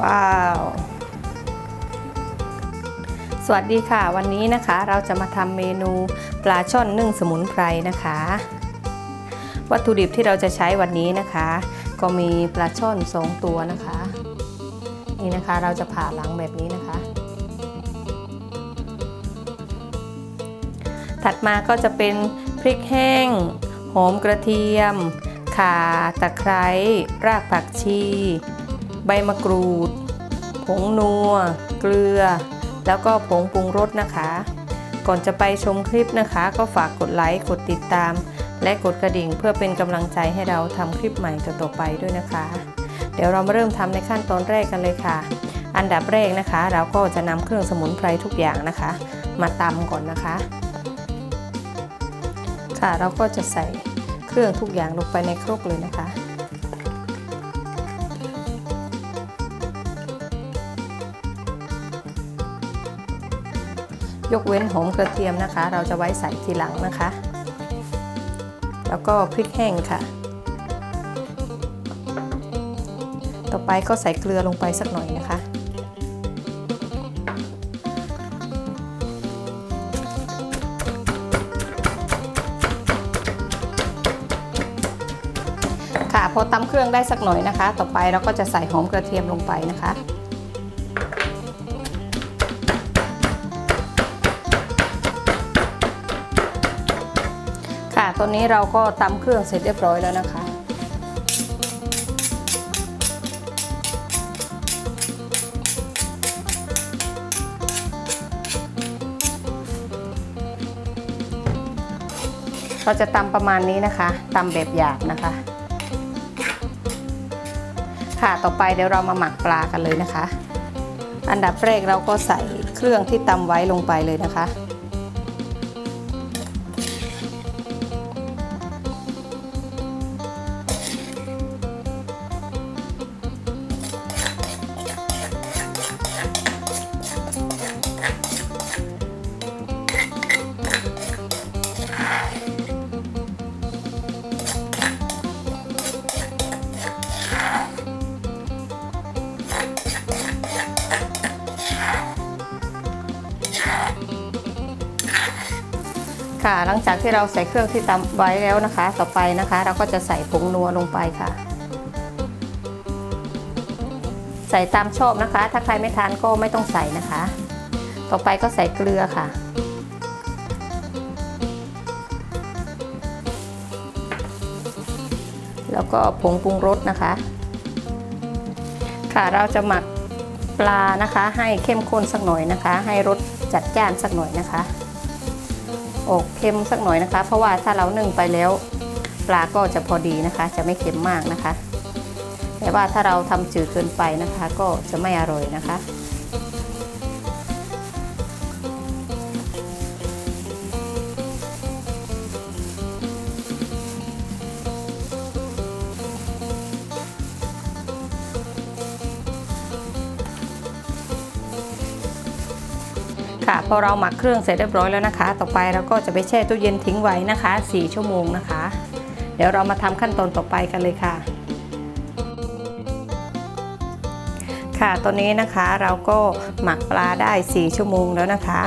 ว้าว สวัสดีค่ะ วันนี้นะคะเราจะมาทำเมนูปลาช่อนนึ่งสมุนไพรนะคะ วัตถุดิบที่เราจะใช้วันนี้นะคะ ก็มีปลาช่อนสองตัวนะคะ นี่นะคะเราจะผ่าหลังแบบนี้นะคะ ถัดมาก็จะเป็นพริกแห้ง หอมกระเทียม ข่า ตะไคร้ รากผักชี ใบมะกรูด ผงนัว เกลือ แล้วก็ผงปรุงรสนะคะ ก่อนจะไปชมคลิปนะคะ ก็ฝากกดไลค์กดติดตาม และกดกระดิ่งเพื่อเป็นกำลังใจให้เราทำคลิปใหม่ต่อๆไปด้วยนะคะ เดี๋ยวเรามาเริ่มทำในขั้นตอนแรกกันเลยค่ะ อันดับแรกนะคะ เราก็จะนำเครื่องสมุนไพรทุกอย่างนะคะ มาตำก่อนนะคะ ค่ะเราก็จะใส่เครื่องทุกอย่างลงไปในครกเลยนะคะ ยกเว้นหอมกระเทียมนะคะ เราจะไว้ใส่ทีหลังนะคะ แล้วก็พริกแห้งค่ะ ต่อไปก็ใส่เกลือลงไปสักหน่อยนะคะ ค่ะพอตำเครื่องได้สักหน่อยนะคะ ต่อไปเราก็จะใส่หอมกระเทียมลงไปนะคะ ตอนนี้เราก็ตำเครื่องเสร็จเรียบร้อยแล้วนะคะ เราจะตำประมาณนี้นะคะตำแบบหยาบนะคะ ค่ะต่อไปเดี๋ยวเรามาหมักปลากันเลยนะคะ อันดับแรกเราก็ใส่เครื่องที่ตำไว้ลงไปเลยนะคะ ค่ะ หลังจากที่เราใส่เครื่องที่ตำไว้แล้วนะคะ ต่อไปนะคะ เราก็จะใส่ผงนัวลงไปค่ะ ใส่ตามชอบนะคะ ถ้าใครไม่ทานก็ไม่ต้องใส่นะคะ ต่อไปก็ใส่เกลือค่ะแล้วก็ผงปรุงรสนะคะ ค่ะเราจะหมักปลานะคะ ให้เข้มข้นสักหน่อยนะคะ ให้รสจัดจ้านสักหน่อยนะคะ ออกเค็มสักหน่อยนะคะ เพราะว่าถ้าเรานึ่งไปแล้ว ปลาก็จะพอดีนะคะ จะไม่เค็มมากนะคะ แต่ว่าถ้าเราทำจืดเกินไปนะคะ ก็จะไม่อร่อยนะคะ ค่ะพอเราหมักเครื่องเสร็จเรียบร้อยแล้วนะคะ ต่อไปเราก็จะไปแช่ตู้เย็นทิ้งไว้นะคะ 4 ชั่วโมงนะคะ เดี๋ยวเรามาทำขั้นตอนต่อไปกันเลยค่ะ ค่ะตอนนี้นะคะเราก็หมักปลาได้ 4 ชั่วโมงแล้วนะคะ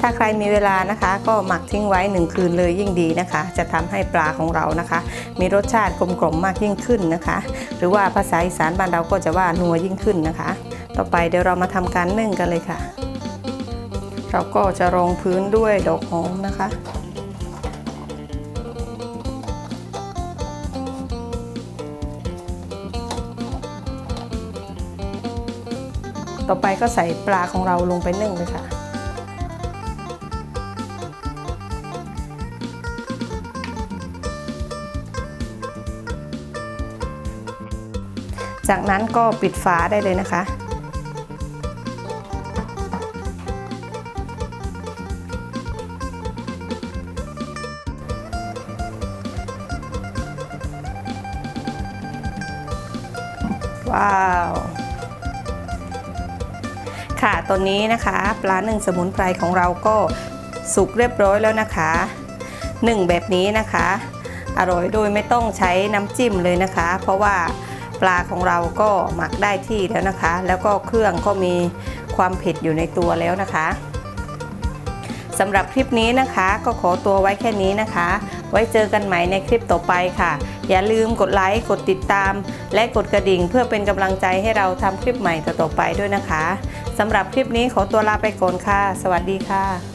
ถ้าใครมีเวลานะคะ ก็หมักทิ้งไว้ 1 คืนเลยยิ่งดีนะคะ จะทำให้ปลาของเรานะคะ มีรสชาติกลมกล่อมมากยิ่งขึ้นนะคะ หรือว่าภาษาอีสานบ้านเราก็จะว่านัวยิ่งขึ้นนะคะ ต่อไปเดี๋ยวเรามาทำการนึ่งกันเลยค่ะ เราก็จะรองพื้นด้วยดอกหอมนะคะ ต่อไปก็ใส่ปลาของเราลงไปนึ่งเลยค่ะจากนั้นก็ปิดฝาได้เลยนะคะ ว้าว ค่ะตอนนี้นะคะ ปลาหนึ่งสมุนไพรของเราก็สุกเรียบร้อยแล้วนะคะหนึ่งแบบนี้นะคะ อร่อยโดยไม่ต้องใช้น้ำจิ้มเลยนะคะ เพราะว่าปลาของเราก็หมักได้ที่แล้วนะคะ แล้วก็เครื่องก็มีความเผ็ดอยู่ในตัวแล้วนะคะสำหรับคลิปนี้นะคะ ก็ขอตัวไว้แค่นี้นะคะ ไว้เจอกันใหม่ในคลิปต่อไปค่ะ อย่าลืมกดไลค์กดติดตาม และกดกระดิ่งเพื่อเป็นกำลังใจให้เราทำคลิปใหม่ต่อๆไปด้วยนะคะสำหรับคลิปนี้ขอตัวลาไปก่อนค่ะ สวัสดีค่ะ